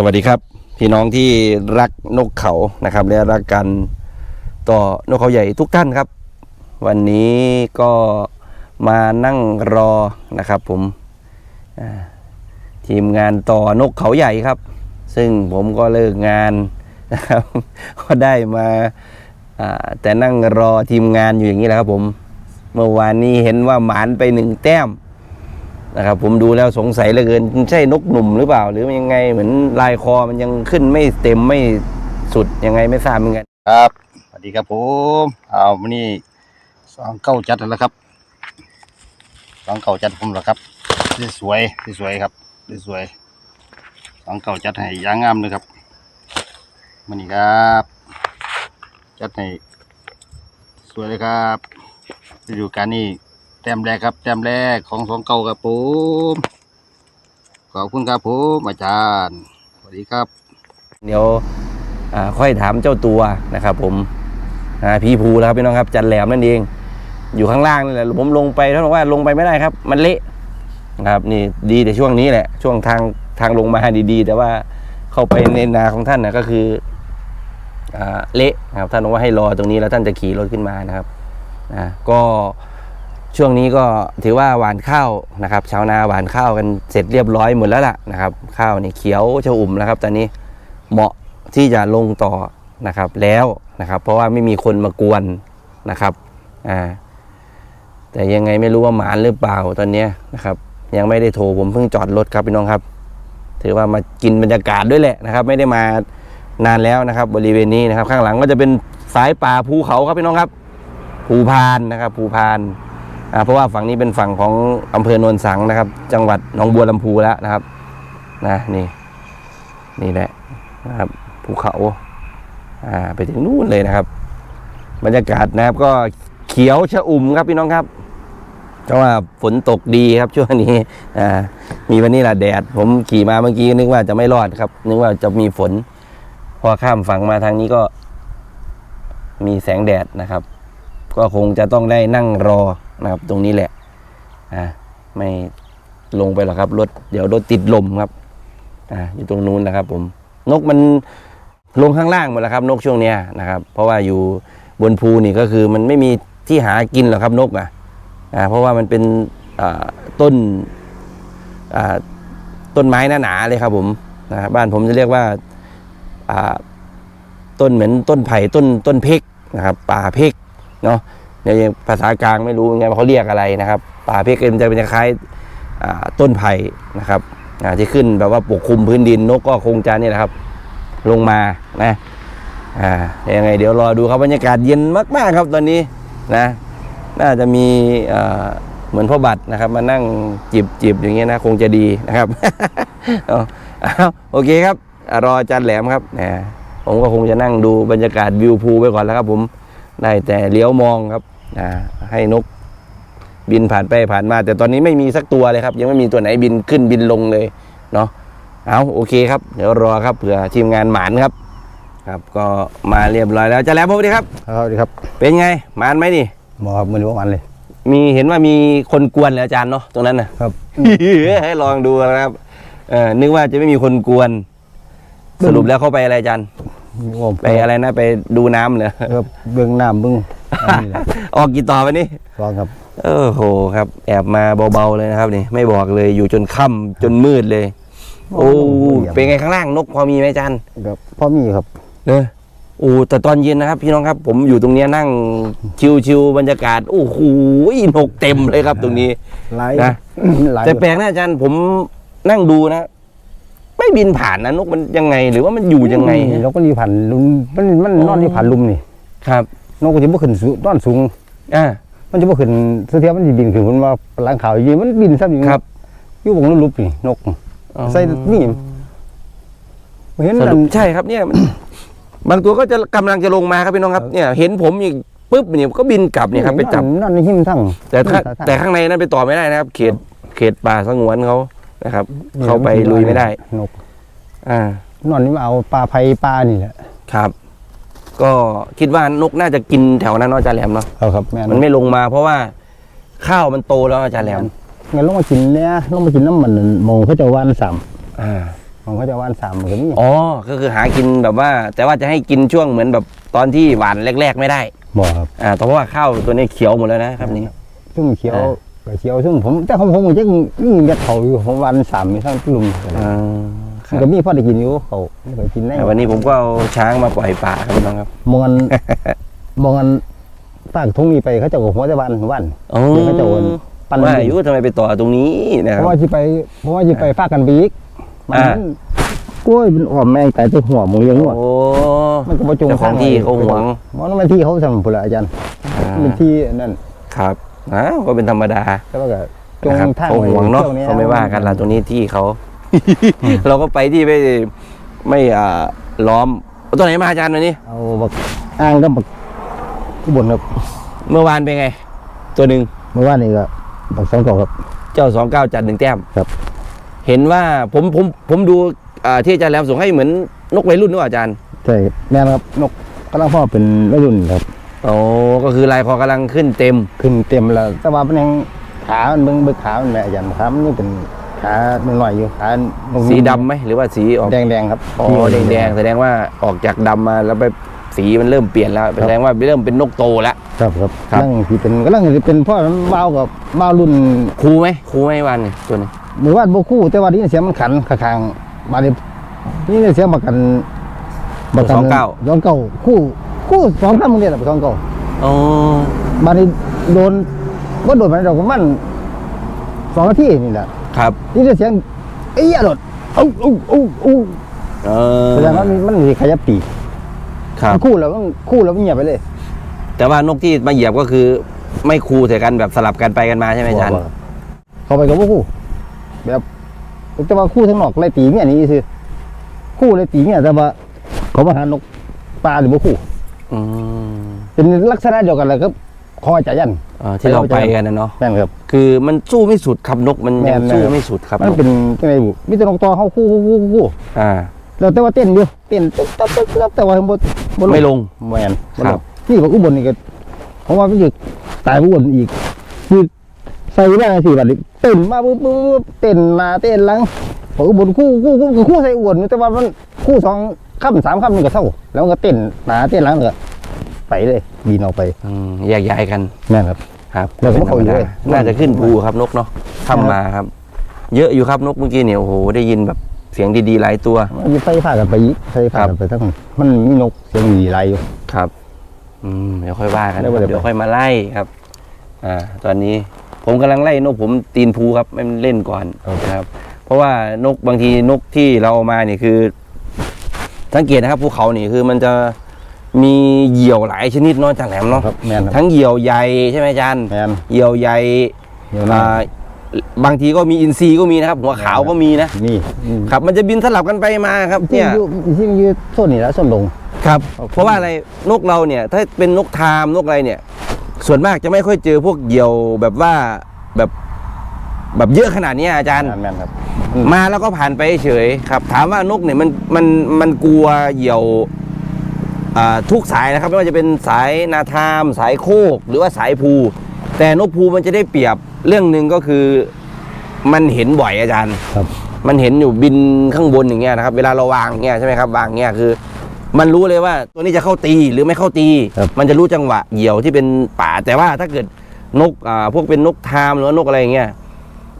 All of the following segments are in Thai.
สวัสดีครับ พี่น้องที่รักนกเขานะครับและรักกันต่อนกเขาใหญ่ทุกท่านครับ วันนี้ก็มานั่งรอนะครับผมทีมงานต่อนกเขาใหญ่ครับ ซึ่งผมก็เลิกงานนะครับก็ได้มาแต่นั่งรอทีมงานอยู่อย่างนี้แหละครับผม เมื่อวานนี้เห็นว่าหมานไปหนึ่งแต้ม นะครับผมดูแล้วสงสัยเหลือเกินใช่นกหนุ่มหรือเปล่า หรือมันยังไงเหมือนลายคอมันยังขึ้นไม่เต็มไม่สุดยังไงไม่ทราบเหมือนกันครับสวัสดีครับผมเอาวันนี้สองเก้าจัดแล้วครับสองเก้าจัดผมแล้วครับสวยๆสวยๆครับสวยๆสองเก้าจัดให้อยางงามเลยครับมันนี่ครับ จัดให้สวยเลยครับฤดูกาลนี้ แต้มแรกครับ แต้มแรกของสองเก้าครับผมขอบคุณครับผมอาจารย์สวัสดีครับ เดี๋ยวค่อยถามเจ้าตัวนะครับ ผมพี่ภูแล้วครับพี่น้องครับ จันแหลมนั่นเอง อยู่ข้างล่างนี่แหละผมลงไปท่านบอกว่าลงไปไม่ได้ครับ มันเละนะครับนี่ดีแต่ช่วงนี้แหละ ช่วงทางทางลงมาดีๆ แต่ว่าเข้าไปในนาของท่านนะก็คืออเละนะครับท่านบอกว่าให้รอตรงนี้แล้วท่านจะขี่รถขึ้นมานะครับนะก็ ช่วงนี้ก็ถือว่าหวานข้าวนะครับ ชาวนาหวานข้าวกันเสร็จเรียบร้อยหมดแล้วล่ะนะครับ ข้าวนี่เขียวชอุ่มแล้วครับตอนนี้เหมาะที่จะลงต่อนะครับแล้วนะครับ เพราะว่าไม่มีคนมากวนนะครับอ่าแต่ยังไงไม่รู้ว่าหมานหรือเปล่าตอนนี้นะครับ ยังไม่ได้โทรผมเพิ่งจอดรถครับพี่น้องครับ ถือว่ามากินบรรยากาศด้วยแหละนะครับ ไม่ได้มานานแล้วนะครับ บริเวณนี้นะครับ ข้างหลังก็จะเป็นสายป่าภูเขาครับพี่น้องครับภูพานนะครับภูพาน เพราะว่าฝั่งนี้เป็นฝั่งของอำเภอโนนสังนะครับ จังหวัดหนองบัวลำพูแล้วนะครับนะนี่นี่แหละนะครับภูเขาอ่าไปถึงนู่นเลยนะครับ บรรยากาศนะครับก็เขียวชะอุ่มครับพี่น้องครับเพราะว่าฝนตกดีครับช่วงนี้อ่ามีวันนี้แหละแดด ผมขี่มาเมื่อกี้นึกว่าจะไม่รอดครับ นึกว่าจะมีฝน พอข้ามฝั่งมาทางนี้ก็ มีแสงแดดนะครับ ก็คงจะต้องได้นั่งรอนะครับ ตรงนี้แหละอ่าไม่ลงไปหรอกครับรถเดี๋ยวรถติดลมครับอ่าอยู่ตรงนู้นนะครับ ผม นกมันลงข้างล่างหมดแล้วครับ นกช่วงเนี้ยนะครับ เพราะว่าอยู่บนภูนี่ก็คือมันไม่มีที่หากินหรอกครับนกอะอ่าเพราะว่ามันเป็นอ่าต้นอ่าต้นไม้หนาๆเลยครับผมนะบ้านผมจะเรียกว่าอ่าต้นเหมือนต้นไผ่ต้นต้นเพกนะครับป่าเพก เนาะในภาษากลางไม่รู้ไงว่าเขาเรียกอะไรนะครับป่าเพกมันจะเป็นคล้ายต้นไผ่นะครับที่ขึ้นแบบว่าปกคลุมพื้นดินนกก็คงจะนี่แหละครับ ลงมานะอ่ายังไงเดี๋ยวรอดูครับบรรยากาศเย็นมากๆครับตอนนี้นะ น่าจะมีเหมือนพ่อบัตรนะครับ มานั่งจิบจิบอย่างเงี้ยนะคงจะดีนะครับโอเคครับ รออาจารย์แหลมครับนะผมก็คงจะนั่งดูบรรยากาศวิวภูไปก่อนแล้วครับผม ได้แต่เลี้ยวมองครับนะให้นกบินผ่านไปผ่านมา แต่ตอนนี้ไม่มีสักตัวเลยครับ ยังไม่มีตัวไหนบินขึ้นบินลงเลยเนาะเอาโอเคครับ เดี๋ยวรอครับเผื่อทีมงานหมานครับ ครับก็มาเรียบร้อยแล้วอาจารย์แหลมสวัสดีครับครับสวัสดีครับ เป็นไงหมานไหมนี่หมอครับมันรู้วันเลย มีเห็นว่ามีคนกวนเหรออาจารย์เนาะตรงนั้นนะครับ ให้ลองดูนะครับเออนึกว่าจะไม่มีคนกวน สรุปแล้วเขาไปอะไรอาจารย์โอ้ ไปอะไรนะไปดูน้ำเหรอครับเบื้องน้ำเบื้องอันนี้แหละออกกี่ต่อไปนี่ลองครับเออโหครับ แอบมาเบาๆเลยนะครับนี่ไม่บอกเลยอยู่จนค่ำจนมืดเลย โอ้เป็นไงข้างล่างนกพอมีไหมอาจารย์ครับพ่อมีครับเนอะโอ้แต่ตอนเย็นนะครับ พี่น้องครับ ผมอยู่ตรงเนี้ยนั่งชิวๆบรรยากาศ โอ้โหนกเต็มเลยครับตรงนี้หลายนะหลายแต่แปลกนะอาจารย์ผมนั่งดูนะ ไม่บินผ่านนะนกมันยังไง หรือว่ามันอยู่ยังไงนกก็นี่ผ่านลุมมันมันนอนที่ผ่านลุมนี่ครับนกก็จะบ่ขึ้นสูงนอนสูง อ่า มันจะบ่ขึ้นสุดท้ายมันสิบินขึ้นมันว่าหลังขาวอยู่มันบินซ้ำอยู่ครับ อยู่บนลุบนี่นกใส่นี่เห็นสนั่รุนปใช่ครับเนี่ยมัน บางตัวก็จะกำลังจะลงมาครับพี่น้องครับเนี่ย เห็นผมอีกปุ๊บเนี่ยก็บินกลับเนี่ยครับไปจับ นั่นในหิมทั้งแต่ถ้านั่นแต่ข้างในนั้นไปต่อไม่ได้นะครับ เขตเขตป่าสงวนเขา นะครับ เข้าไปลุยไม่ได้ นก อ่านอนนี่มาเอาปลาไผ่ปลานี่แหละ ครับ ก็คิดว่านกน่าจะกินแถวนั้นเนาะอาจารย์แหลมเนาะเอาครับแม่นมันไม่ลงมาเพราะว่าข้าวมันโตแล้วอาจารย์แหลม งั้นลงมากินเนี่ยลงมากินน้ำมันมองเขาจะวานสามอ่าของเขาจะวานสามมันก็มีอ๋อ ก็คือหากินแบบว่า แต่ว่าจะให้กินช่วงเหมือนแบบตอนที่หวานแรก ๆ ไม่ได้ บ่ครับ อ่าเพราะว่าข้าวตัวนี้เขียวหมดแล้วนะครับนี่ซึ่งเขียวอ่า ก็เขียวซึ่งผมแต่ของผมยังยังเม็ดเขาอยู่ผมวานสามมีทั้งลุมอ่าคมันรับก็มีพอได้กินอยู่เขาไม่เคยกินได้แต่วันนี้ผมก็เอาช้างมาปล่อยป่าครับพี่น้องครับมองกันมองกันฝากทุ่งนี้ไปเขาเจะกับหัวจะวานวานโอ้เดี๋ยวเขาจะโอนปั่นว่าอายุทำไมไปต่อตรงนี้นะเพครับ ราะว่าจะไปเพราะว่าจะไปฝากกันไปอีกมันอ่า กล้วยมันอ่อมแมงแต่ตัวหัวหมึงเลี้ยงหัว โอ้มันก็มาจงเจ้าของที่เขาหวงมันเป็นที่เขาทำพุ่นละอาจารย์อ่าเป็นที่นั่นครับ อ้าวก็เป็นธรรมดาแต่ว่าก็จงนะครับทางเขาห่วงเนาะที่ยเขาไม่ว่ากันละตรงนี้ที่เขา เราก็ไปที่ไม่ไม่อ่าล้อมเอาตัวไหนมาอาจารย์วันนี้ เอาบักอ้างก็บักข้างบนครับเมื่อวานเป็นไง ตัวหนึ่งเมื่อวานนี้ก็บักสองกล่องครับ เจ้าสองเก้าจัดหนึ่งแต้มครับ เห็นว่าผมผมผมดูอ่าที่อาจารย์แหลมส่งให้เหมือนนกวัยรุ่นหรือเปล่าอาจารย์ ใช่แม่นครับนกกำลังพ่อเป็นวัยรุ่นครับ โอ้ก็คือลายคอกำลังขึ้นเต็ม ขึ้นเต็มแล้วแต่ว่ามันยังขามันเบิ่งเบิ่งขามันแม่อาจารย์ขามันนี่เป็นขาหน่อยๆอยู่ขานกสีดำไหมหรือว่าสีออกแดงแดงๆครับอ๋อแดงแดงๆแสดงว่าออกจากดำมาแล้วไปสีมันเริ่มเปลี่ยนแล้วแสดงว่าเริ่มเป็นนกโตแล้ว ครับครับครับกำลังที่เป็นกำลังที่เป็นพ่อมันเบากับเบารุ่นครูไหมครูไหมวันนี้ตัวนี้หรือว่าโบคู่ แต่ว่านี่เสียงมันขันข้างๆบาดนี้นี่เสียงบักกันบักกันสองเก้าสองเก้าคู่ คู่สองท่านมึงเนี่ยแหละสองเก้าอ๋อบาดนี้โดนว่าโดนมันดอกประมันสองนาทีนี่แหละครับ นี่เสียงเอ้ยโดดอู้อู้อู้อู้เออแสดงว่ามันมันมีขยับปีกครับคู่แล้วมันคู่แล้วมันเงียบไปเลยแต่ว่านกที่มาเหยียบก็คือ ไม่คูใส่กันแบบสลับกันไปกันมาใช่ไหมอาจารย์ เขาไปกับพวกคู่ แบบแต่ว่าคู่ทั้งนอกไล่ตีเนี่ยนี่คือคู่ไล่ตีเนี่ยแต่ว่าเขามาหานกปลาหรือพวกคู่ อืมเป็นลักษณะเดียวกันเลยครับคอยจ่ายันเออที่เราไปกันนะเนาะ แม่นครับ คือมันสู้ไม่สุดครับนกมันแม่ยังนสู้แม่นไม่สุดครับมันเป็นยังไงบุมิตรนกต่อเข้าคู่คู่คู่คู่อ่า แล้วแต่ว่าเต้นอยู่เต้นตึ๊บตึ๊บตึ๊บตึ๊บแต่ว่าบนบนไม่ลง แม่นบ่ลงครับ นี่ก็อุบลนี่ก็เพราะว่ามันอยู่ตายอุบลอีกคือใส่ได้สี่บาทนี่เต้นมาปุ๊บปุ๊บปุ๊บเต้นมาเต้นหลังพออุบลคู่คู่คู่คู่ใส่อุบลแต่ว่ามันคู่สอง ค่ำสามค่ำมันก็เท่าแล้วมันก็เต้นหนาเต้นหลังแล้วก็ไปเลยบินออกไปอืมแยกย้ายกันแม่นครับ ครับแล้วก็เป็นธรรมเขาอยู่ดาด้วย น่าจะขึ้นภูครับนกเนาะทำมาครับ เยอะอยู่ครับนกเมื่อกี้เนี่ยโอ้โหได้ยินแบบเสียงดีๆหลายตัว มันมีไฟฟ้ากันไปอีกไฟฟ้ากันไปทั้งมันมีนกเสียงดีไรอยู่ ครับ อืมเดี๋ยวค่อยว่ากันเดี๋ยว เดี๋ยวค่อยมาไล่ครับ อ่า ตอนนี้ผมกำลังไล่นกผมตีนภูครับไม่เล่นก่อนนะครับ เพราะว่านกบางทีนกที่เราเอามาเนี่ยคือ สังเกตนะครับภูเขานี่คือมันจะมีเหยี่ยวหลายชนิดเนาะอาจารย์แหลมเนาะครับแม่นครับทั้งเหยี่ยวใหญ่ใช่ไหมอาจารย์แม่นเหยี่ยวใหญ่เดี๋ยวนะอ่าบางทีก็มีอินทรีก็มีนะครับ หัวขาวก็มีนะนี่ครับ มันจะบินสลับกันไปมาครับที่เนี่ย อยู่ที่มันอยู่โซนนี้แล้วโซนลง ครับโอเค เพราะว่าอะไรนกเราเนี่ย ถ้าเป็นนกทามนกอะไรเนี่ย ส่วนมากจะไม่ค่อยเจอพวกเหยี่ยวแบบว่าแบบแบบเยอะขนาดเนี้ยอาจารย์ แม่นครับ มาแล้วก็ผ่านไปเฉยครับ ถามว่านกเนี่ยมันมันมันกลัวเหยี่ยวอ่าทุกสายนะครับ ไม่ว่าจะเป็นสายนาทาม สายโคก หรือว่าสายภู แต่นกภูมันจะได้เปรียบเรื่องหนึ่งก็คือมันเห็นบ่อยอาจารย์ ครับ มันเห็นอยู่บินข้างบนอย่างเงี้ยนะครับ เวลาเราวางอย่างเงี้ยใช่ไหมครับวางอย่างเงี้ยคือ มันรู้เลยว่าตัวนี้จะเข้าตีหรือไม่เข้าตี ครับ มันจะรู้จังหวะเหยี่ยวที่เป็นป่าแต่ว่าถ้าเกิดนกอ่าพวกเป็นนกทามหรือว่านกอะไรอย่างเงี้ย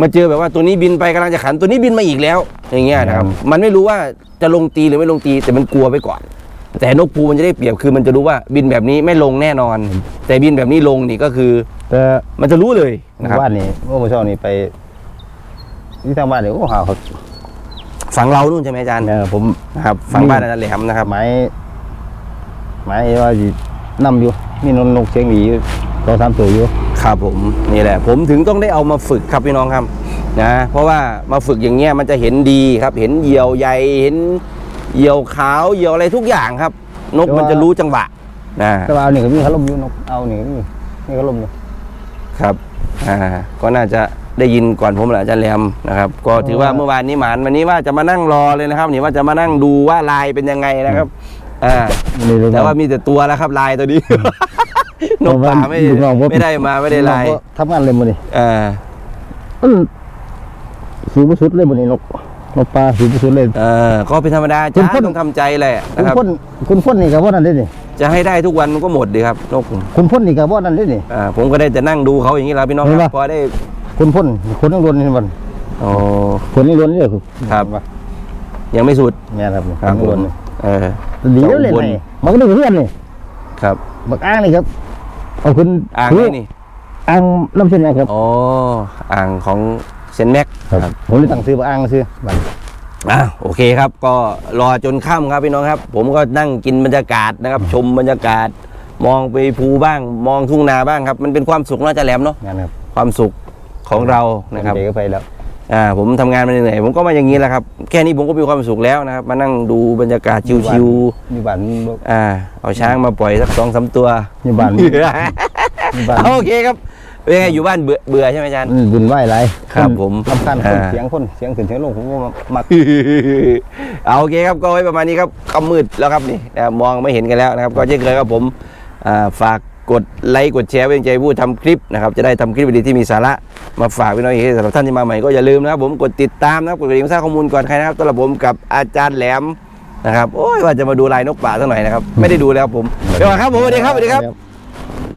มาเจอแบบว่าตัวนี้บินไปกำลังจะขันตัวนี้บินมาอีกแล้ว อย่างเงี้ยนะครับ มันไม่รู้ว่าจะลงตีหรือไม่ลงตีแต่มันกลัวไปก่อน แต่นกภูมันจะได้เปรียบคือมันจะรู้ว่าบินแบบนี้ไม่ลงแน่นอน แต่บินแบบนี้ลงนี่ก็คือแต่มันจะรู้เลยนะครับบ้านนี้เมื่อวันเช้านี้ไปที่ทางบ้านนี่โอ้หาเขาฝั่งเรานู่นใช่ไหมอาจารย์เนี่ยผมนะครับฝั่งบ้านอาจารย์แหลมนะครับไม้ไม้ว่าสินำอยู่มีนกนกเสียงดีอยู่สองสามตัวอยู่ ครับผมนี่แหละ ผมถึงต้องได้เอามาฝึกครับพี่น้องครับนะเพราะว่ามาฝึกอย่างเงี้ยมันจะเห็นดีครับ เห็นเหยี่ยวใหญ่เห็นเหยี่ยวขาวเหยี่ยวอะไรทุกอย่างครับ นกมันจะรู้จังหวะนะแต่ว่าเอานี่ก็มีขลมอยู่นกเอานี่ก็มีมีขลมอยู่ครับอ่าก็น่าจะได้ยินก่อนผมแหละอาจารย์แรมนะครับ ก็ถือว่าเมื่อวานนี้หมานวันนี้ว่าจะมานั่งรอเลยนะครับนี่ว่าจะมานั่งดูว่าลายเป็นยังไงนะครับอ่านี่เลยแต่ว่ามีแต่ตัวแล้วครับลายตัวนี้ นกป่าไม่ลูกน้องผมไม่ได้มาไม่ได้ลายลูกน้องก็ทำงานเลยมันนี่อ่ามันสูงสุดเลยมันนี่นกนกปลาสีสุดเลย เออก็เป็นธรรมดาคุณจ้าพ่น ต้องทำใจแหละคุนะณครับ พ่นคุณพ่นนี่กับว่านั่นได้นี่จะให้ได้ทุกวันมันก็หมดดีครับนกผมคุณพ่นนี่กับว่านั่นได้นี่ อ่าผมก็ได้แต่นั่งดูเขาอย่างนี้แหล้วพี่น้องเห็นคปะรับพอได้คุณพ่นคนต้องรวนนี่มันอ๋อ คนนี่รวนนี่คือครับ ยังไม่สุดแม่นครับครับนผรวนมนี่เออดีแล้วเลยเจ้าอุบลไงมันก็ดูเพื่อนนี่ครับ บักอ้างนี่ครับ เอาคุณอ่างคืนี่นี่อ่างน้ำเส้นนะครับอ๋ออ่างของเซนแม็กครับผมเลยตั้งซื้อบักอ้างซื้อบัดอะโอเคครับ ก็รอจนค่ำครับพี่น้องครับ ผมก็นั่งกินบรรยากาศนะครับ ชมบรรยากาศ มองไปภูบ้าง มองทุ่งนาบ้างครับ มันเป็นความสุขเนาะอาจะแหลมเนาะงานครับความสุขของเรานะครับเด็กก็ไปแล้ว อ่าผมทำงานมาเหนื่อยๆผมก็มาอย่างนี้แหละครับ แค่นี้ผมก็มีความสุขแล้วนะครับ มานั่งดูบรรยากาศชิวอยู่บ้านๆอ่าเอาช้างมาปล่อยสักสองสามตัวอยู่บ้านอยู่บ้านโอเคครับเป็นไงอยู่บ้านเบื่อเบื่อใช่ไหมอาจารย์อืมบุญไหวไรครับ ผมลำคันคนอ่าเสียงคนเสียงขึ้นเสียงลงผมก็มักเอาโอเคครับก็ไว้ประมาณนี้ครับก็มืดแล้วครับนี่นะครับมองไม่เห็นกันแล้วนะครับ ก็เช่นเคยครับผมอ่าฝาก กดไลค์กดแชร์เป็นใจผู้ทำคลิปนะครับจะได้ทำคลิปดีที่มีสาระมาฝากพี่น้องอีกสำหรับท่านที่มาใหม่ก็อย่าลืมนะครับผมกดติดตามนะครับกดกระดิ่งสรางข้อมูลก่อนใครนะครับตลับผมกับอาจารย์แหลมนะครับโอ้ยว่าจะมาดูลายนกป่าสักหน่อยนะครับไม่ได้ดูแล้วผมเดี๋ยวครับผมสวัสดีครับสวัสดีครับ